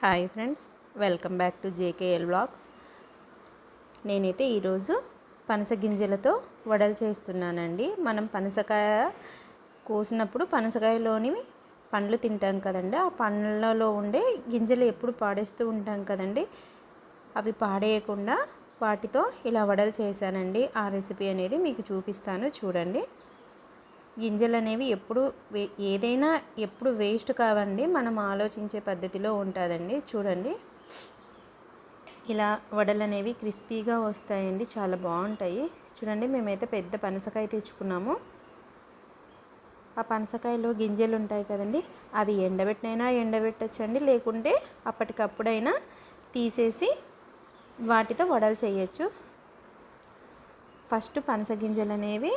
Hi friends welcome back to JKL blogs. నేనైతే ఈరోజు పనస గింజలతో వడలు చేస్తున్నానండి. మనం పనసకాయ కోసినప్పుడు పనసకాయలోని పండ్లు తింటాం కదండి. ఆ పండ్లలో ఉండే గింజలు ఎప్పుడు పాడేస్తూ ఉంటాం కదండి. అవి పాడేయకుండా వాటితో ఇలా వడలు చేశానండి. ఆ రెసిపీ అనేది మీకు చూపిస్తాను చూడండి. గింజలు అనేవి ఎప్పుడు వే ఏదైనా ఎప్పుడు వేస్ట్ కావండి. మనం ఆలోచించే పద్ధతిలో ఉంటుందండి. చూడండి. ఇలా వడలు అనేవి క్రిస్పీగా వస్తాయండి. చాలా బాగుంటాయి. చూడండి మేమైతే పెద్ద పనసకాయ తెచ్చుకున్నాము. ఆ పనసకాయలో గింజలు ఉంటాయి కదండి. అవి ఎండబెట్టినైనా ఎండబెట్టచ్చండి. లేకుంటే అప్పటికప్పుడైనా తీసేసి వాటితో వడలు చేయొచ్చు. ఫస్ట్ పనస గింజలు అనేవి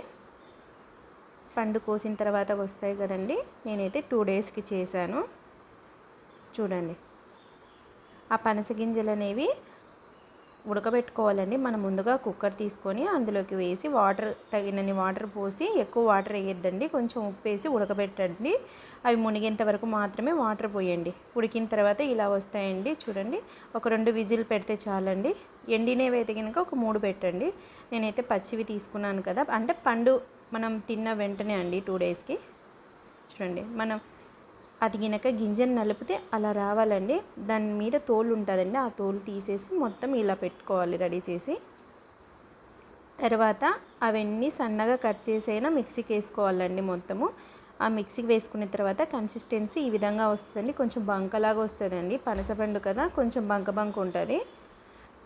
పండు కోసిన తర్వాత వస్తాయి కదండి. నేనైతే టూ డేస్కి చేశాను. చూడండి. ఆ పనస గింజలు అనేవి ఉడకబెట్టుకోవాలండి. మనం ముందుగా కుక్కర్ తీసుకొని అందులోకి వేసి వాటర్ తగినన్ని వాటర్ పోసి ఎక్కువ వాటర్ వేయొద్దండి. కొంచెం ఉప్పు వేసి ఉడకబెట్టండి. అవి మునిగేంత వరకు మాత్రమే వాటర్ పోయండి. ఉడికిన తర్వాత ఇలా వస్తాయండి. చూడండి. ఒక రెండు విజిల్ పెడితే చాలండి. ఎండినవి అయితే కనుక ఒక మూడు పెట్టండి. నేనైతే పచ్చివి తీసుకున్నాను కదా. అంటే పండు మనం తిన్న వెంటనే అండి టూ డేస్కి. చూడండి మనం అది గినక గింజను నలిపితే అలా రావాలండి. దాని మీద తోలు ఉంటుందండి ఆ తోలు తీసేసి మొత్తం ఇలా పెట్టుకోవాలి రెడీ చేసి. తర్వాత అవన్నీ సన్నగా కట్ చేసైనా మిక్సీకి వేసుకోవాలండి మొత్తము. ఆ మిక్సీకి వేసుకున్న తర్వాత కన్సిస్టెన్సీ ఈ విధంగా వస్తుందండి. కొంచెం బంకలాగా వస్తుందండి. పనసపండు కదా కొంచెం బంక బంక ఉంటుంది.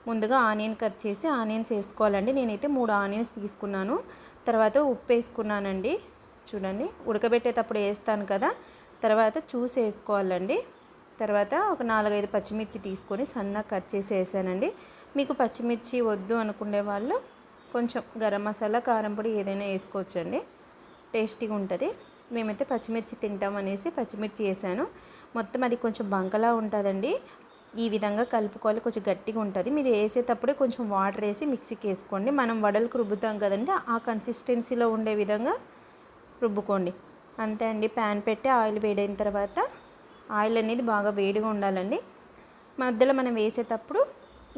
ముందుగా ఆనియన్ కట్ చేసి ఆనియన్స్ వేసుకోవాలండి. నేనైతే మూడు ఆనియన్స్ తీసుకున్నాను. తర్వాత ఉప్పు వేసుకున్నానండి చూడండి ఉడకబెట్టేటప్పుడు వేస్తాను కదా. తర్వాత చూసి వేసుకోవాలండి. తర్వాత ఒక నాలుగైదు పచ్చిమిర్చి తీసుకొని సన్నగా కట్ చేసి వేసానండి. మీకు పచ్చిమిర్చి వద్దు అనుకునే వాళ్ళు కొంచెం గరం మసాలా కారం పొడి ఏదైనా వేసుకోవచ్చండి. టేస్టీగా ఉంటుంది. మేమైతే పచ్చిమిర్చి తింటాం అనేసి పచ్చిమిర్చి వేసాను. మొత్తం అది కొంచెం బంకలా ఉంటుందండి. ఈ విధంగా కలుపుకోవాలి. కొంచెం గట్టిగా ఉంటుంది. మీరు వేసేటప్పుడే కొంచెం వాటర్ వేసి మిక్సీకి వేసుకోండి మనం వడలకు రుబ్బుతాం కదండి ఆ కన్సిస్టెన్సీలో ఉండే విధంగా రుబ్బుకోండి. అంతే అండి. ప్యాన్ పెట్టి ఆయిల్ వేడైన తర్వాత ఆయిల్ అనేది బాగా వేడిగా ఉండాలండి. మధ్యలో మనం వేసేటప్పుడు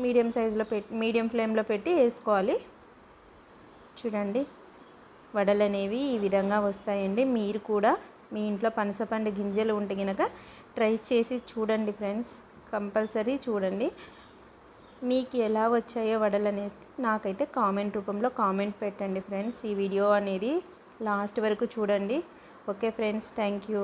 మీడియం సైజులో పెట్టి మీడియం ఫ్లేమ్లో పెట్టి వేసుకోవాలి. చూడండి. వడలు అనేవి ఈ విధంగా వస్తాయండి. మీరు కూడా మీ ఇంట్లో పనసపండు గింజలు ఉంటే కనుక ట్రై చేసి చూడండి ఫ్రెండ్స్. కంపల్సరీ చూడండి. మీకు ఎలా వచ్చాయో వడలు అనేసి నాకైతే కామెంట్ రూపంలో కామెంట్ పెట్టండి ఫ్రెండ్స్. ఈ వీడియో అనేది లాస్ట్ వరకు చూడండి. Okay friends thank you.